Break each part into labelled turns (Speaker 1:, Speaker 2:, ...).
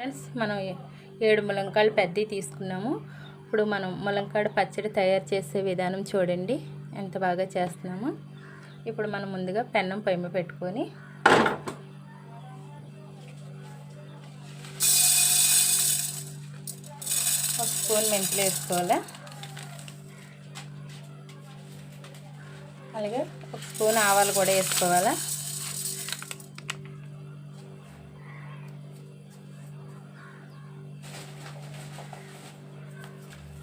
Speaker 1: Friends మనం ఏడు ములంకాయలు పెద్దవి తీసుకున్నాము. ఇప్పుడు మనం ములంకాడ పచ్చడి తయారు చేసే విధానం చూడండి. ఎంత బాగా చేస్తున్నాము. ఇప్పుడు మనం ముందుగా పెన్నం పైమ పెట్టుకొని ఒక స్పూన్ మెంతులు వేసుకోవాలి. అలాగే ఒక స్పూన్ ఆవాలు కూడా వేసుకోవాలా.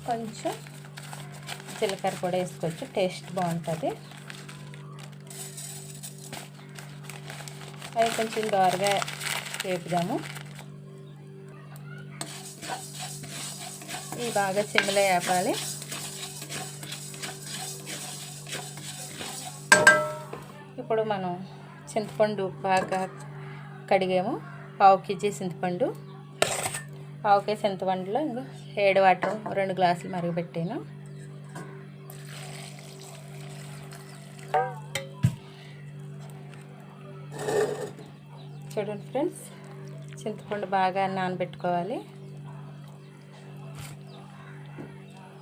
Speaker 1: కొంచెం జీలకర్ర కూడా వేసుకోవచ్చు టేస్ట్ బాగుంటుంది. అవి కొంచెం దోరగా వేపుదాము. ఇవి బాగా చిమ్మిలో వేపాలి. ఇప్పుడు మనం చింతపండు బాగా కడిగాము పావు కేజీ చింతపండు. పావు కేజీ చింతపండులో ఇంకో ఏడు వాటర్ రెండు గ్లాసులు మరుగుపెట్టాను చూడండి ఫ్రెండ్స్ చింతపండు బాగా నానబెట్టుకోవాలి.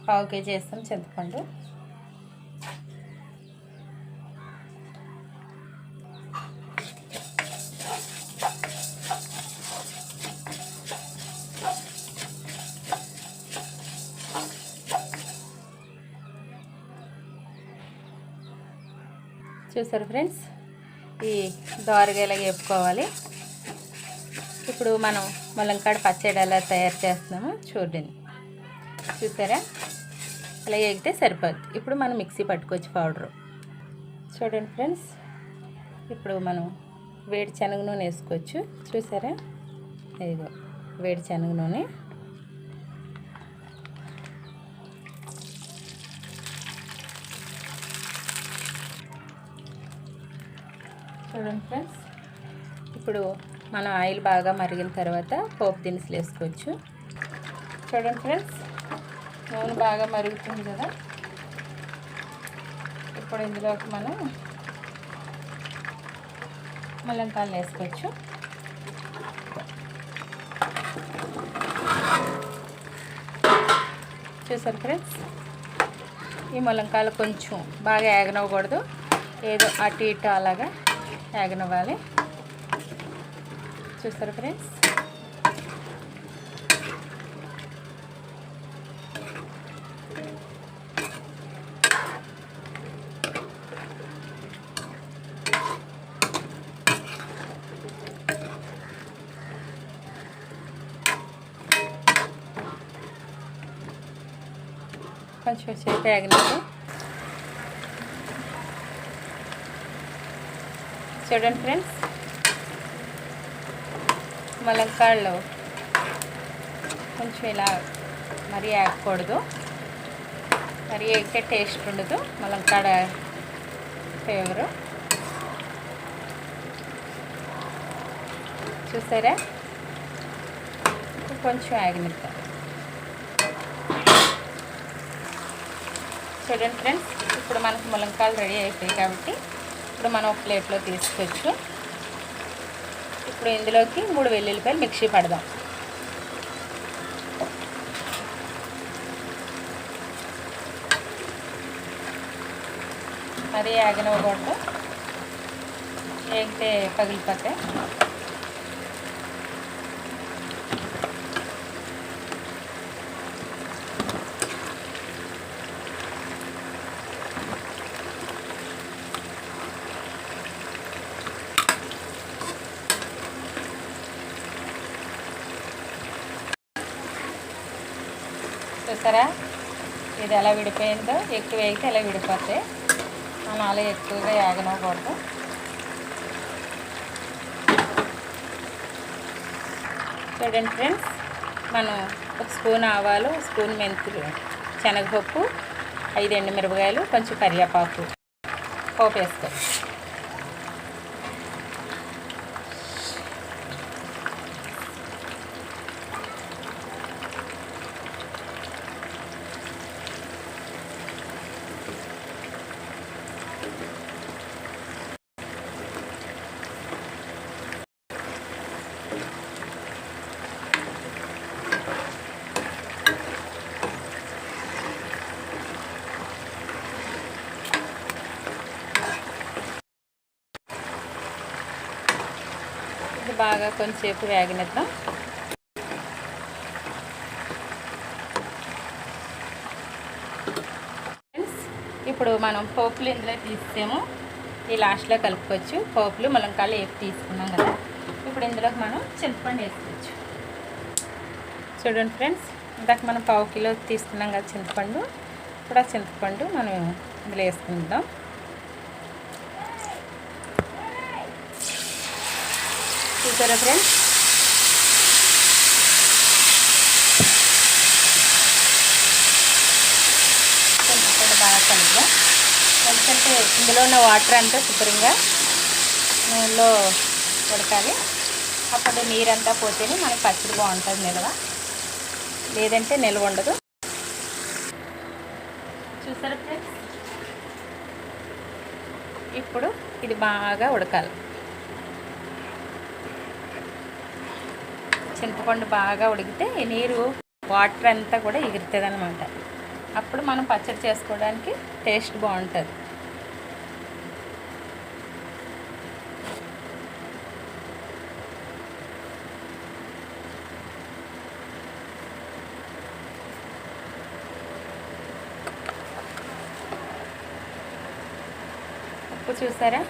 Speaker 1: పావు కేజీ వేస్తాం చింతపండు. చూసారు ఫ్రెండ్స్? ఈ దోరగా ఇలా వేపుకోవాలి. ఇప్పుడు మనం ములంకాడ పచ్చడి ఎలా తయారు చేస్తున్నామో చూడండి. చూసారా? అలా వేగితే సరిపోద్ది. ఇప్పుడు మనం మిక్సీ పట్టుకోవచ్చు పౌడరు. చూడండి ఫ్రెండ్స్. ఇప్పుడు మనం వేడి శనగ నూనె వేసుకోవచ్చు. చూసారా? ఇదిగో వేడి శనగ నూనె. చూడండి ఫ్రెండ్స్. ఇప్పుడు మనం ఆయిల్ బాగా మరిగిన తర్వాత పోపు దినుసులు వేసుకోవచ్చు. చూడండి ఫ్రెండ్స్ నూనె బాగా మరుగుతుంది కదా. ఇప్పుడు ఇందులోకి మనం ముల్లంకాయలు వేసుకోవచ్చు. చూసారు ఫ్రెండ్స్ ఈ ముల్లంకాయలు కొంచెం బాగా ఏగనవ్వకూడదు. ఏదో అటు ఇటు అలాగా ఏగనివ్వాలి. చూస్తారు ఫ్రెండ్స్. కొంచెం సేపు ఆగినట్టు చూడండి ఫ్రెండ్స్. ములంకాళ్ళు కొంచెం ఇలా మరీ ఆగకూడదు మరీ వేస్తే టేస్ట్ ఉండదు. ములంకాడ ఫ్లేవరు. చూసారా? కొంచెం ఆగినిద్దాం చూడండి ఫ్రెండ్స్ ఇప్పుడు మనకు ములంకాయలు రెడీ అయిపోయాయి కాబట్టి ఇప్పుడు మనం ఒక ప్లేట్లో తీసుకోవచ్చు. ఇప్పుడు ఇందులోకి మూడు వెల్లుల్లిపాయలు మిక్సీ పడదాం. మరీ ఆగినవ్వకూడదు వేగితే పగిలిపోతాయి. చూసారా? ఇది ఎలా విడిపోయిందో? ఎక్కువ వేగితే ఇలా విడిపోతాయి. మనం అలా ఎక్కువగా ఏగనవ్వకూడదు చూడండి ఫ్రెండ్స్ మనం ఒక స్పూన్ ఆవాలు స్పూన్ మెంతులు శనగపప్పు ఐదు ఎండుమిరపకాయలు కొంచెం కరివేపాకు పోపు వేసుకో బాగా కొంచెంసేపు వేగనిద్దాం. ఫ్రెండ్స్ ఇప్పుడు మనం పోపులు ఇందులో తీస్తేమో ఈ లాస్ట్లో కలుపుకోవచ్చు. పోపులు ములంకాయలు వేపు తీసుకున్నాం కదా. ఇప్పుడు ఇందులోకి మనం చింతపండు వేసుకోవచ్చు. చూడండి ఫ్రెండ్స్ ఇందాక మనం పావు కిలో తీసుకున్నాం కదా చింతపండు. ఇప్పుడు ఆ చింతపండు మనం ఇందులో వేసుకుందాం. చూసారా ఫ్రెండ్స్ బాగా కలుపుదాం ఎందుకంటే ఇందులో ఉన్న వాటర్ అంతా శుభ్రంగా నూనెలో ఉడకాలి. అప్పుడు నీరంతా పోతేనే మనకి పచ్చడి బాగుంటుంది నిల్వ. లేదంటే నిల్వ ఉండదు. చూసారా ఫ్రెండ్స్ ఇప్పుడు ఇది బాగా ఉడకాలి. చింతపండు బాగా ఉడికితే నీరు వాటర్ అంతా కూడా ఎగురుతుంది అనమాట అప్పుడు మనం పచ్చడి చేసుకోవడానికి టేస్ట్ బాగుంటుంది. ఉప్పు చూసారా?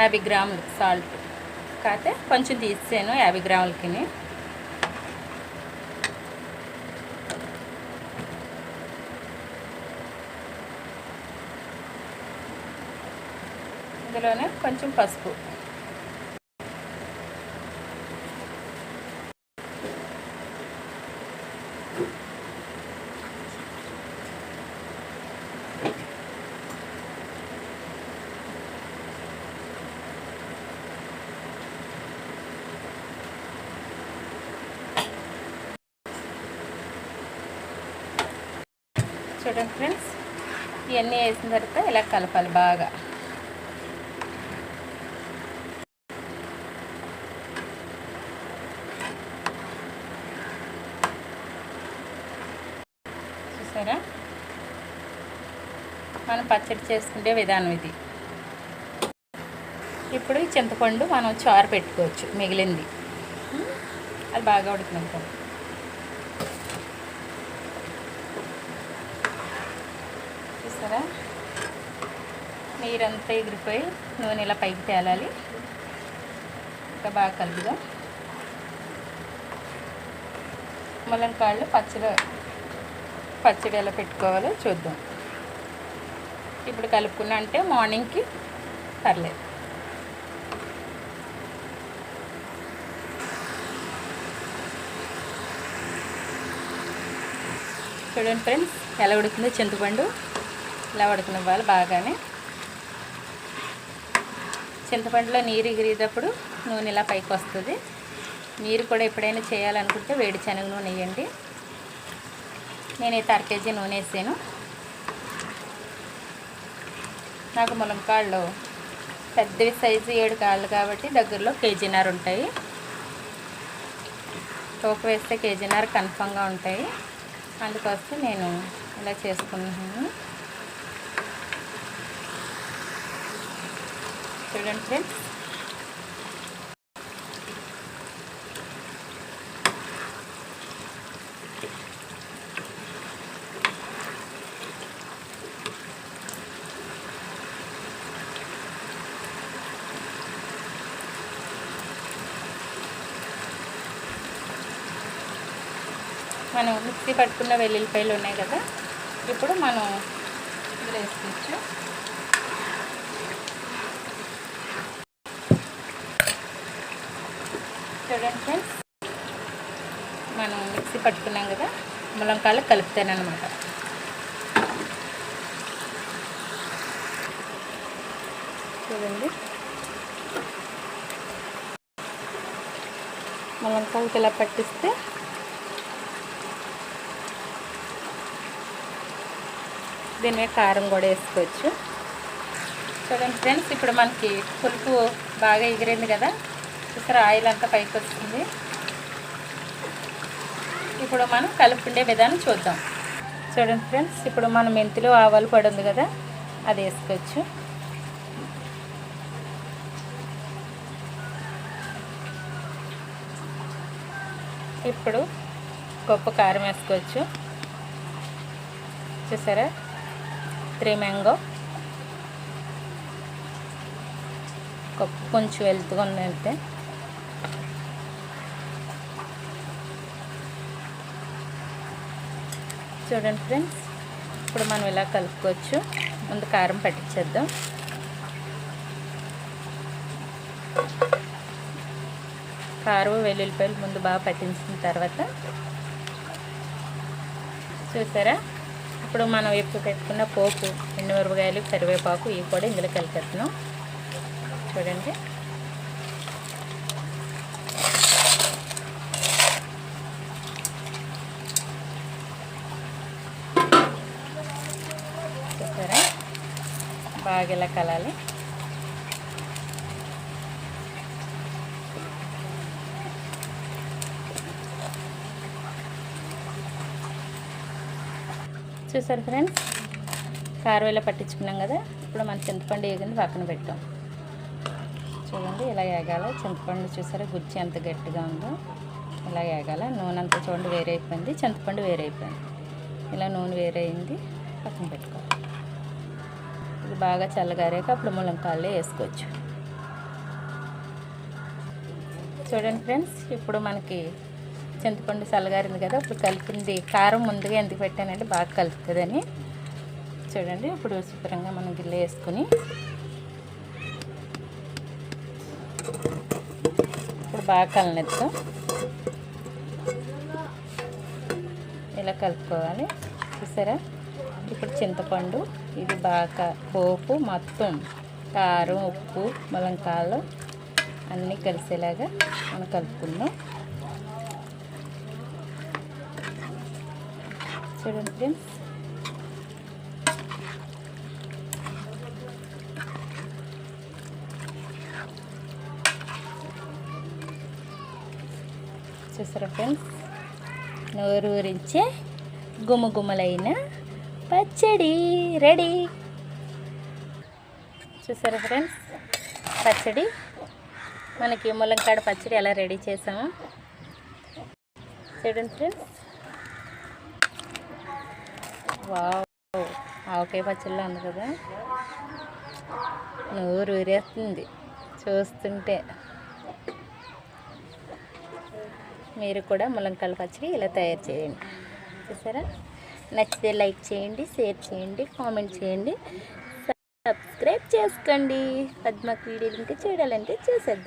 Speaker 1: యాభై గ్రాములు సాల్ట్. అయితే కొంచెం తీసాను యాభై గ్రాములకి ఇందులోనే కొంచెం పసుపు. చూడండి ఫ్రెండ్స్. ఇవన్నీ వేసిన తర్వాత ఇలా కలపాలి బాగా. చూసారా? మనం పచ్చడి చేసుకునే విధానం ఇది. ఇప్పుడు ఈ చింతపండు మనం చారు పెట్టుకోవచ్చు మిగిలింది. అది బాగా ఉడికినాక చూసారా నీరంతా ఎగిరిపోయి నూనె ఇలా పైకి తేలాలి. ఇంకా బాగా కలుపుదాం. ములంకాళ్ళు పచ్చడి పచ్చడి ఎలా పెట్టుకోవాలో చూద్దాం. ఇప్పుడు కలుపుకున్నా అంటే మార్నింగ్కి పర్లేదు. చూడండి ఫ్రెండ్స్ ఎలా ఉడుకుందో చింతపండు. ఇలా ఉడకనివ్వాలి బాగానే. చింతపండులో నీరు ఎగిరేటప్పుడు నూనె ఇలా పైకి వస్తుంది. మీరు కూడా ఎప్పుడైనా చేయాలనుకుంటే వేడి శనగ నూనె వేయండి. నేనైతే అరకేజీ నూనె వేసాను. నాకు ములంకాళ్ళు పెద్దవి సైజు ఏడు కాళ్ళు కాబట్టి దగ్గరలో కేజీన్నర ఉంటాయి. తోక వేస్తే కేజీన్నర కన్ఫామ్గా ఉంటాయి. అందుకోసం నేను ఇలా చేసుకుంటున్నాను చూడండి ఫ్రెండ్స్. మనం మిక్సీ పట్టుకున్న వెల్లుల్లిపాయలు ఉన్నాయి కదా ఇప్పుడు మనం ఇందులో వేసుకోవచ్చు. చూడండి. ఫ్రెండ్స్ మనం మిక్సీ పట్టుకున్నాం కదా ములంకాయలు కలుపుతాను అనమాట చూడండి. ములంకాయలకి ఇలా పట్టిస్తే దీని కారం కూడా వేసుకోవచ్చు. చూడండి ఫ్రెండ్స్ ఇప్పుడు మనకి పులుపు బాగా ఎగిరింది కదా చూసారా ఆయిల్ అంతా పైకి వస్తుంది. ఇప్పుడు మనం కలుపుకుండే విధానం చూద్దాం. చూడండి ఫ్రెండ్స్ ఇప్పుడు మన మెంతులు ఆవాలు పడుంది కదా అది వేసుకోవచ్చు. ఇప్పుడు గొప్ప కారం వేసుకోవచ్చు. చూసారా త్రీ మ్యాంగో. కప్పు కొంచెం వెళ్తుగా ఉందంటే. చూడండి ఫ్రెండ్స్. ఇప్పుడు మనం ఇలా కలుపుకోవచ్చు. ముందు కారం పట్టించేద్దాం. కారం వెల్లుల్లిపాయలు ముందు బాగా పట్టించిన తర్వాత చూసారా? ఇప్పుడు మనం ఎప్పుడు పెట్టుకున్న పోపు ఎండుమిరపకాయలు కరివేపాకు ఇవి కూడా ఇందులో కలిపేస్తున్నాం చూడండి. బాగా ఇలా కలాలి. చూసారు ఫ్రెండ్స్? కారవేలా పట్టించుకున్నాం కదా ఇప్పుడు మన చింతపండు వేగింది పక్కన పెట్టాం. చూడండి ఇలా వేగాల చింతపండు చూసారా? గుజ్జి ఎంత గట్టిగా ఉందో ఇలా వేగాల. నూనె అంతా చూడండి వేరే అయిపోయింది చింతపండు వేరే అయిపోయింది ఇలా నూనె వేరే అయింది పక్కన పెట్టుకోవాలి. ఇది బాగా చల్లగారాక అప్పుడు ములంకాయలు వేసుకోవచ్చు. చూడండి ఫ్రెండ్స్ ఇప్పుడు మనకి చింతపండు చల్లగారింది కదా ఇప్పుడు కలిపింది కారం ముందుగా ఎందుకు పెట్టానంటే బాగా కలుపుతుందని. చూడండి ఇప్పుడు శుభ్రంగా మనం గిల్లె వేసుకుని. ఇప్పుడు బాగా కలనిద్దాం. ఇలా కలుపుకోవాలి. చూసారా? ఇప్పుడు చింతపండు ఇది బాగా పోపు మొత్తం కారం ఉప్పు ములంకాయలు అన్నీ కలిసేలాగా మనం కలుపుకుందాం. చూడండి ఫ్రెండ్స్. చూసారా ఫ్రెండ్స్? నోరు ఊరించే గుమగుమలైన పచ్చడి రెడీ. చూసారా ఫ్రెండ్స్? పచ్చడి. మనకి ములంకాడ పచ్చడి ఎలా రెడీ చేసాము? చూడండి ఫ్రెండ్స్. వావ్. ఆవకాయ పచ్చడిలో ఉంది కదా. నోరు ఊరేస్తుంది చూస్తుంటే. మీరు కూడా ములంకాయల పచ్చడి ఇలా తయారు చేయండి. చూసారా? నచ్చితే లైక్ చేయండి షేర్ చేయండి కామెంట్ చేయండి. సబ్స్క్రైబ్ చేసుకోండి. పద్మకు వీడియోలు ఇంకా చూడాలంటే చూసేద్దాం.